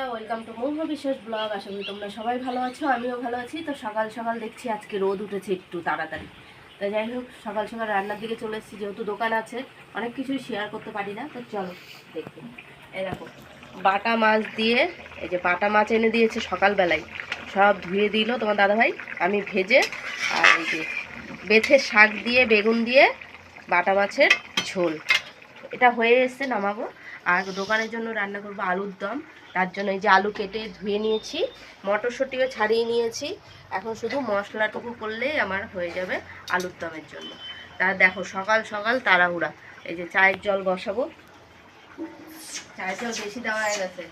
বন্ধুরা welcome to মোহ বিশেষ ব্লগ আশা করি তোমরা সবাই ভালো আছো, আমিও ভালো আছি। তো সকাল সকাল দেখছি আজকে রোদ উঠেছে একটু তাড়াতাড়ি। তো যাই হোক, সকাল সকাল রান্নার দিকে চলে এসেছি, যেহেতু দোকান আছে, অনেক কিছুই শেয়ার করতে পারি না। তো চলো, দেখি। এই দেখো, বাটা মাছ দিয়ে, এই যে বাটা মাছ এনে দিয়েছে সকালবেলায়। সব ধুয়ে দিল তোমার দাদাভাই, আমি ভেজে, আর এই যে বেথে শাক দিয়ে, বেগুন দিয়ে বাটা মাছের ঝোল। এটা হয়ে এসছে, নামাবো। আর দোকানের জন্য রান্না করব আলুর দম। তার জন্য এই যে আলু কেটে ধুয়ে নিয়েছি, মটরশুঁটিও ছাড়িয়ে নিয়েছি। এখন শুধু মশলাটুকু করলেই আমার হয়ে যাবে আলুর দমের জন্য। তা দেখো সকাল সকাল তাড়াহুড়া। এই যে চায়ের জল বসাবো। চায়ের জল বেশি দেওয়া হয়ে গেছে।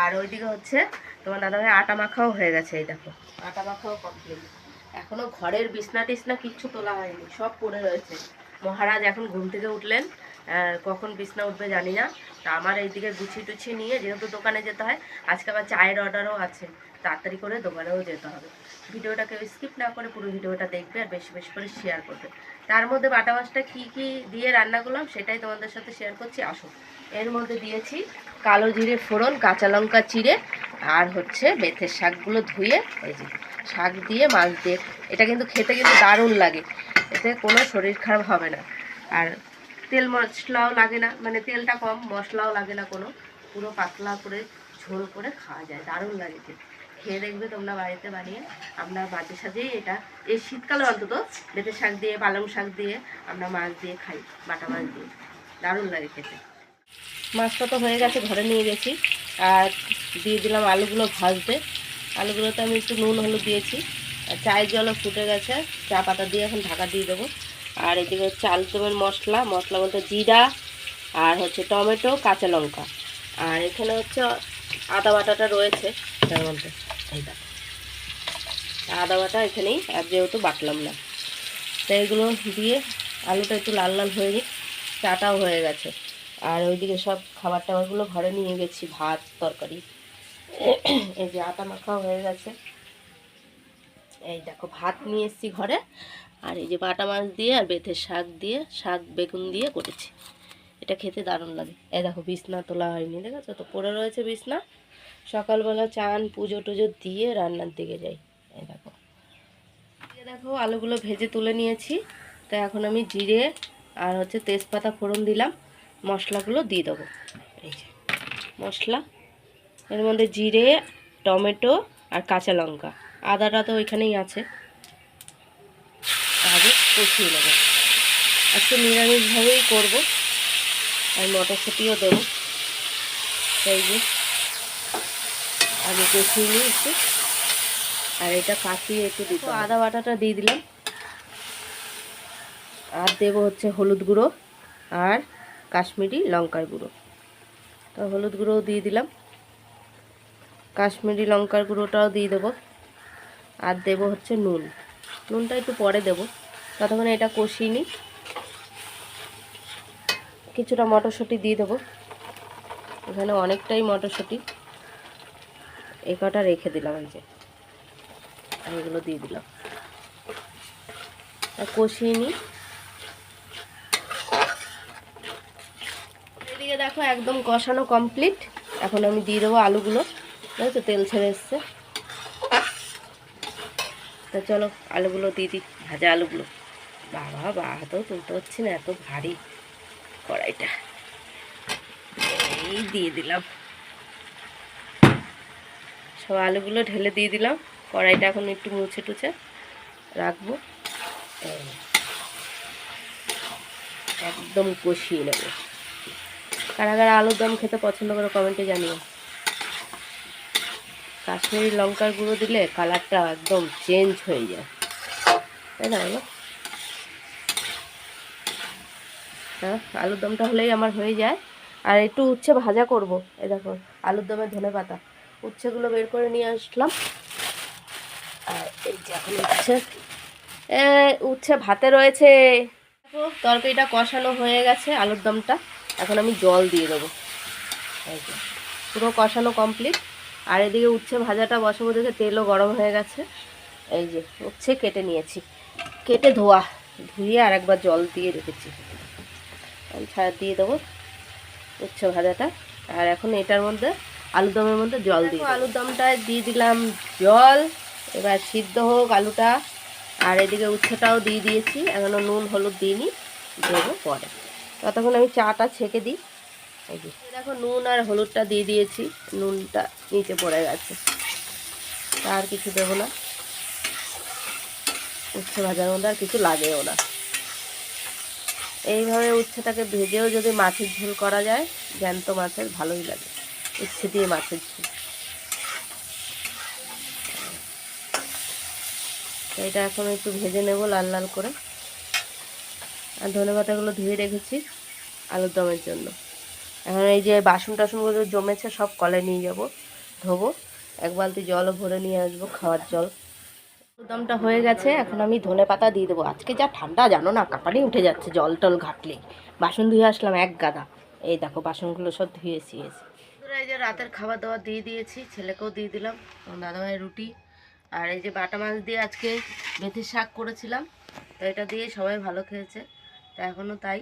আর ওইদিকে হচ্ছে তোমার দাদাভাই আটা মাখাও হয়ে গেছে, এই দেখো। আটা মাখাও কমপ্লিট এখনও ঘরের বিছনা টিছনা কিচ্ছু তোলা হয়নি, সব পড়ে রয়েছে। মহারাজ এখন ঘুম থেকে উঠলেন। কখন বিছনা উঠবে জানি না। তা আমার এইদিকে গুছিয়ে টুছিয়ে নিয়ে যেহেতু দোকানে যেতে হয়, আজকে আবার চায়ের অর্ডারও আছে, তাড়াতাড়ি করে দোকানেও যেতে হবে। ভিডিওটাকে স্কিপ না করে পুরো ভিডিওটা দেখবে আর বেশি বেশি করে শেয়ার করবে। তার মধ্যে বাটা মাছটা কী কী দিয়ে রান্না করলাম সেটাই তোমাদের সাথে শেয়ার করছি, আসো। এর মধ্যে দিয়েছি কালো জিরে ফোড়ন, কাঁচা লঙ্কা চিড়ে আর হচ্ছে বেথের শাকগুলো ধুয়ে, এই যে শাক দিয়ে মাছ দিয়ে, এটা কিন্তু খেতে কিন্তু দারুণ লাগে। এতে কোনো শরীর খারাপ হবে না। আর তেল মশলাও লাগে না মানে তেলটা কম, মশলাও লাগে না কোনো। পুরো পাতলা করে, ঝোল করে খাওয়া যায়, দারুণ লাগে খেয়ে দেখবে তোমরা বাড়িতে বানিয়ে আমরা মাঝে সাজেই এটা, এই শীতকালে অন্তত বেতের শাক দিয়ে, পালং শাক দিয়ে, আমরা মাছ দিয়ে খাই, বাটা মাছ দিয়ে। দারুণ লাগে খেতে। মাছটা তো হয়ে গেছে, ঘরে নিয়ে গেছি। আর দিয়ে দিলাম আলুগুলো ভাজতে। আলুগুলোতে আমি একটু নুন, হলুদ দিয়েছি। আর চায়ের জলও ফুটে গেছে, চা পাতা দিয়ে এখন ঢাকা দিয়ে দেবো। আর এদিকে হচ্ছে আলু দমের মশলা মশলা বলতে জিরা আর হচ্ছে টমেটো, কাঁচা লঙ্কা। আর এখানে হচ্ছে আদা বাটাটা রয়েছে এটার মধ্যে আদা বাটা এখানেই, আর যেহেতু বাটলাম না। তো এগুলো দিয়ে আলুটা একটু লাল লাল হয়ে গিয়ে চাটাও হয়ে গেছে। আর ওইদিকে সব খাবার টাবারগুলো ঘরে নিয়ে গেছি, ভাত, তরকারি। এই যে আটা মাখাও হয়ে গেছে। এই দেখো, ভাত নিয়ে এসেছি ঘরে। আর এই যে বাটা মাছ দিয়ে আর বেথের শাক দিয়ে, শাক, বেগুন দিয়ে করেছি। এটা খেতে দারুণ লাগে। এ দেখো, বিছনা তোলা হয়নি, দেখেছ? তো পড়ে রয়েছে বিছনা। সকালবেলা চান, পুজো টুজো দিয়ে রান্নার দিকে যাই। এ দেখো। দেখো, আলুগুলো ভেজে তুলে নিয়েছি। তো এখন আমি জিরে আর হচ্ছে তেজপাতা ফোড়ন দিলাম। মশলাগুলো দিয়ে দেবো। এই যে মশলা। এর মধ্যে জিরে, টমেটো আর কাঁচা লঙ্কা। আদাটা তো ওইখানেই আছে। কষিয়ে নেব। আজকে নিরামিষভাবেই করব। আর মটরশুঁটিও দেবো। তাই যে আগে কষিয়ে নিই একটু। আর এটা কাঁচিয়ে একটু দিতে আদা বাটাটা দিয়ে দিলাম। আর দেবো হচ্ছে হলুদ গুঁড়ো আর কাশ্মীরি লঙ্কার গুঁড়ো। তো হলুদ গুঁড়োও দিয়ে দিলাম। কাশ্মীরি লঙ্কার গুঁড়োটাও দিয়ে দেবো। আর দেবো হচ্ছে নুন। নুনটা একটু পরে দেবো। ততক্ষণে এটা কষিয়ে নিই। কিছুটা মটরশুঁটি দিয়ে দেবো। এখানে অনেকটাই মটরশুঁটি। এ কটা রেখে দিলাম এই যে। এগুলো দিয়ে দিলাম। কষিয়ে নিই। এদিকে দেখো একদম কষানো কমপ্লিট। এখন আমি দিয়ে দেবো আলুগুলো। দেখো তেল ছেড়ে এসছে। তো চলো আলুগুলো দিয়ে দিই, ভাজা আলুগুলো। বাবা, বা হাতেও তুলতে হচ্ছে না, এত ভারী কড়াইটা। এই দিয়ে দিলাম। সব আলুগুলো ঢেলে দিয়ে দিলাম। কড়াইটা এখন একটু মুছে টুছে রাখব। একদম কষিয়ে নেব। কারা কারা আলুর দম খেতে পছন্দ করে কমেন্টে জানিও। কাশ্মীরি লঙ্কার গুঁড়ো দিলে কালারটা একদম চেঞ্জ হয়ে যায়। তাই না হ্যাঁ আলুর দমটা হলেই আমার হয়ে যায়। আর একটু উচ্ছে ভাজা করব। এই দেখো, আলুর দমে ধনে পাতা। উচ্ছেগুলো বের করে নিয়ে আসলাম। আর এই যে এখন উচ্ছে। এ, উচ্ছে ভাতে রয়েছে। তরকারিটা কষানো হয়ে গেছে আলুর দমটা। এখন আমি জল দিয়ে দেবো। পুরো কষানো কমপ্লিট। আর এদিকে উচ্ছে ভাজাটা বসাবো, দেখে তেলও গরম হয়ে গেছে। এই যে, উচ্ছে কেটে নিয়েছি। কেটে ধোয়া, ধুয়ে আর একবার জল দিয়ে রেখেছি। ছাড়া দিয়ে দেবো উচ্ছে ভাজাটা। আর এখন এটার মধ্যে আলুর দমের মধ্যে জল দিই আলুর দমটায় দিয়ে দিলাম জল। এবার সিদ্ধ হোক আলুটা। আর এদিকে উচ্ছেটাও দিয়ে দিয়েছি। এখনও নুন হলুদ দিইনি। দেবো পরে। ততক্ষণ আমি চাটা ছেঁকে দিই। দেখো নুন আর হলুদটা দিয়ে দিয়েছি। নুনটা নিচে পড়ে গেছে। তা আর কিছু দেবো না। উচ্ছে ভাজার মধ্যে আর কিছু লাগেও না। এইভাবে উচ্ছেটাকে ভেজেও যদি মাছের ঝোল করা যায়, জ্যান্ত মাছের ভালোই লাগে। উচ্ছে দিয়ে মাছের ঝোল। এটা এখন একটু ভেজে নেব লাল লাল করে। আর ধনে পাতাগুলো ধুয়ে রেখেছি আলুর দমের জন্য। এখন এই যে বাসন টাসনগুলো জমেছে সব কলে নিয়ে যাব, ধোবো। এক বালতি জলও ভরে নিয়ে আসব, খাওয়ার জল। দমটা হয়ে গেছে। এখন আমি ধনে পাতা দিয়ে দেবো। আজকে যা ঠান্ডা, জানো না, কাপানি উঠে যাচ্ছে, জল টল ঘাটলেই বাসন ধুয়ে আসলাম এক গাদা। এই দেখো, বাসনগুলো সব ধুয়ে সিয়েছি এই যে রাতের খাবার দাবার দিয়ে দিয়েছি, ছেলেকেও দিয়ে দিলাম, আমার দাদাভাই রুটি। আর এই যে বাটা মাছ দিয়ে আজকে মেথির শাক করেছিলাম, তো এটা দিয়ে সবাই ভালো খেয়েছে, তা এখনও তাই।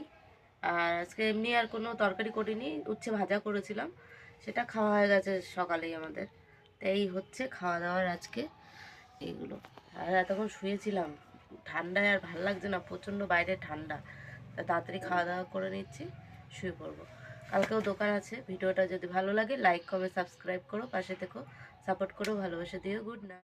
আর আজকে এমনি আর কোনো তরকারি করিনি, উচ্ছে ভাজা করেছিলাম, সেটা খাওয়া হয়ে গেছে সকালেই আমাদের। তো এই হচ্ছে খাওয়া দাওয়ার আজকে। এইগুলো আর এতক্ষণ শুয়েছিলাম। ঠান্ডায় আর ভালো লাগছে না, প্রচণ্ড বাইরে ঠান্ডা। তা তাড়াতাড়ি খাওয়া দাওয়া করে নিচ্ছি, শুয়ে পড়ব। কালকেও দোকান আছে, ভিডিওটা যদি ভালো লাগে লাইক কমেন্ট সাবস্ক্রাইব করো, পাশে থেকো সাপোর্ট করো, ভালোবাসা দিও গুড নাইট